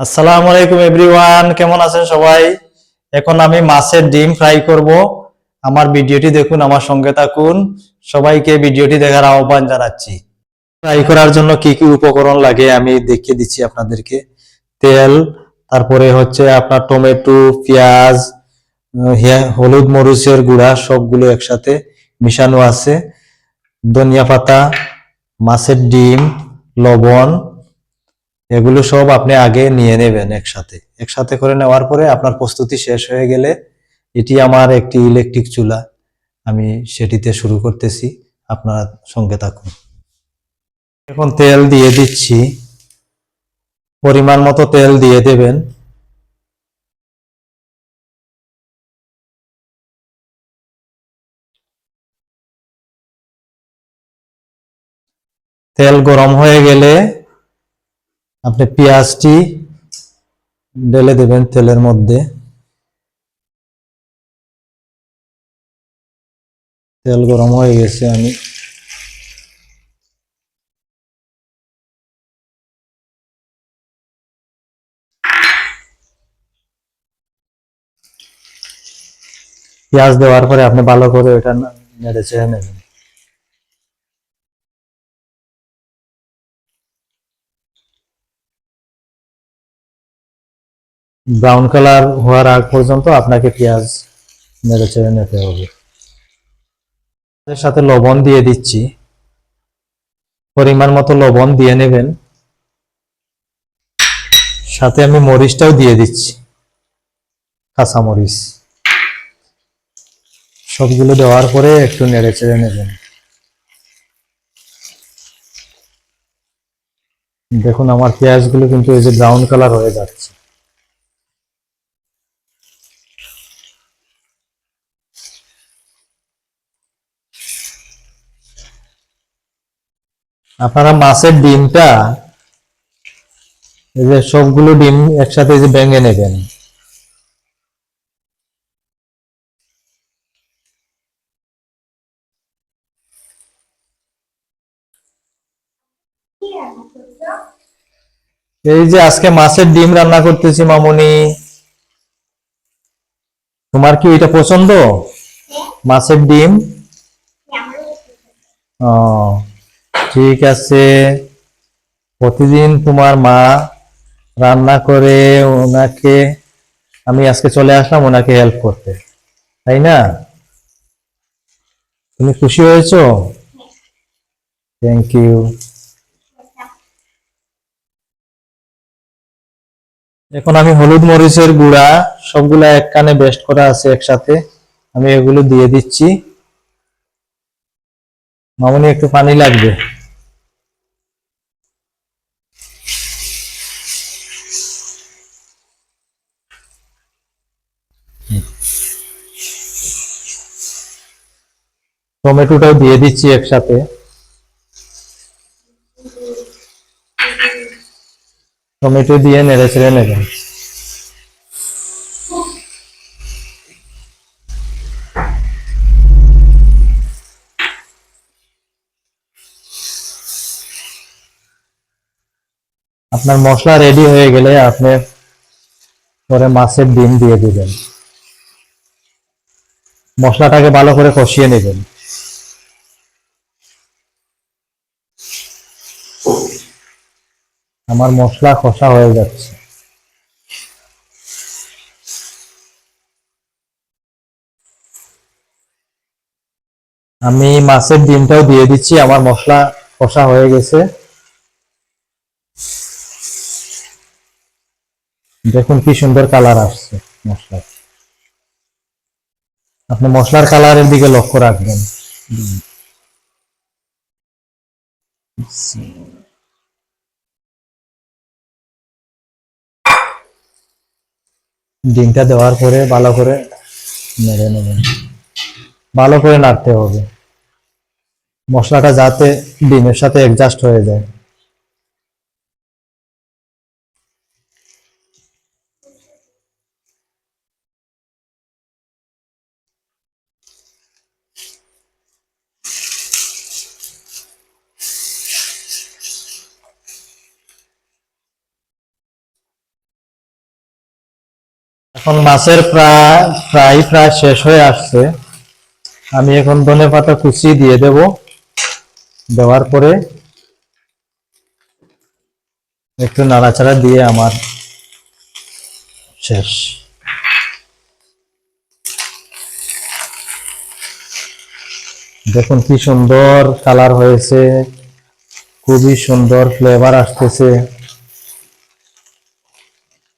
আসসালামু আলাইকুম এভরিওয়ান, কেমন আছেন সবাই? এখন আমি মাছের ডিম ফ্রাই করব। আমার ভিডিওটি দেখুন, আমার সঙ্গে থাকুন। সবাইকে ভিডিওটি দেখার আহ্বান জানাচ্ছি। ফ্রাই করার জন্য কি কি উপকরণ লাগে আমি দেখিয়ে দিচ্ছি আপনাদেরকে। তেল, তারপরে হচ্ছে আপনার টমেটো, পেঁয়াজ হলুদ, মরিচের গুঁড়া, সবগুলো একসাথে মিশানো আছে। ধনিয়া পাতা, মাছের ডিম, লবণ এগুলো সব আপনি আগে নিয়ে নেবেন একসাথে। একসাথে করে নেওয়ার পরে আপনার প্রস্তুতি শেষ হয়ে গেলে এটি আমার একটি ইলেকট্রিক চুলা। আমি সেটিতে শুরু করতেছি, আপনারা সঙ্গে থাকুন। এখন তেল দিয়ে দিচ্ছি। পরিমাণ মতো তেল দিয়ে দেবেন। তেল গরম হয়ে গেলে আপনি পেঁয়াজটি ঢেলে দেবেন তেলের মধ্যে। তেল গরম হয়ে গেছে আমি। পেঁয়াজ দেওয়ার পরে আপনি ভালো করে এটা নেড়ে চেড়ে নেবেন। ব্রাউন কালার হওয়ার আগ পর্যন্ত আপনাকে পেঁয়াজ নেড়ে চেড়ে নিতে হবে। সাথে লবণ দিয়ে দিচ্ছি। পরিমাণ মতো লবণ দিয়ে নেবেন। সাথে আমি মরিচটাও দিয়ে দিচ্ছি। কাঁচা মরিচ সবগুলো দেওয়ার পরে একটু নেড়ে চেড়ে নেবেন। দেখুন, আমার পেঁয়াজগুলো কিন্তু এই যে ব্রাউন কালার হয়ে যাচ্ছে। আপনারা মাছের ডিমটা এই যে সবগুলো ডিম একসাথে যে ভেঙে নেবেন। এই যে আজকে মাছের ডিম রান্না করতেছি মামনি। তোমার কি এটা পছন্দ? মাছের ডিম? ও। ঠিক আছে। প্রতিদিন তোমার মা রান্না করে ওনাকে, আমি আজকে চলে আসলাম ওনাকে হেল্প করতে। তাই না? তুমি খুশি হয়েছো? থ্যাংক ইউ এখন আমি হলুদ মরিচের গুঁড়া সবগুলা এক কানে বেস্ট করা আছে একসাথে। আমি এগুলো দিয়ে দিচ্ছি। মামনি, একটু পানি লাগবে? টমেটোটাও দিয়ে দিচ্ছি একসাথে। টমেটো দিয়ে নেড়ে ছেড়ে নেবেন আপনার মশলা রেডি হয়ে গেলে আপনি পরে মাছের ডিম দিয়ে দিবেন। মশলাটাকে ভালো করে কষিয়ে নেবেন। আমার মশলা কষা হয়ে যাচ্ছে। আমি মাছের ডিমটাও দিয়ে দিচ্ছি, আমার মশলা কষা হয়ে গেছে। দেখুন কি সুন্দর কালার আসছে মশলা আপনি মশলার কালারের দিকে লক্ষ্য রাখবেন। ডিমটা দেওয়ার পরে ভালো করে নেড়ে নেবেন ভালো করে নাড়তে হবে। মশলাটা যাতে ডিমের সাথে অ্যাডজাস্ট হয়ে যায় এখন মাছের প্রায় প্রায় প্রায় শেষ হয়ে আসছে। আমি এখন ধনে পাতা কুচি দিয়ে দেব। দেওয়ার পরে একটু নাড়াচাড়া দিয়ে আমার শেষ। দেখুন কি সুন্দর কালার হয়েছে, খুবই সুন্দর ফ্লেভার আসতেছে।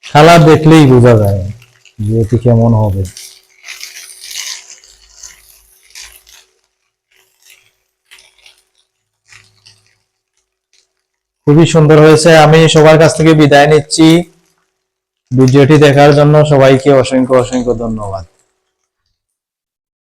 খালা দেখলেই বোঝা যায়। যে এটি কেমন হবে? খুবই সুন্দর হয়েছে। আমি সবার কাছ থেকে বিদায় নিচ্ছি। ভিডিওটি দেখার জন্য সবাইকে অসংখ্য অসংখ্য ধন্যবাদ।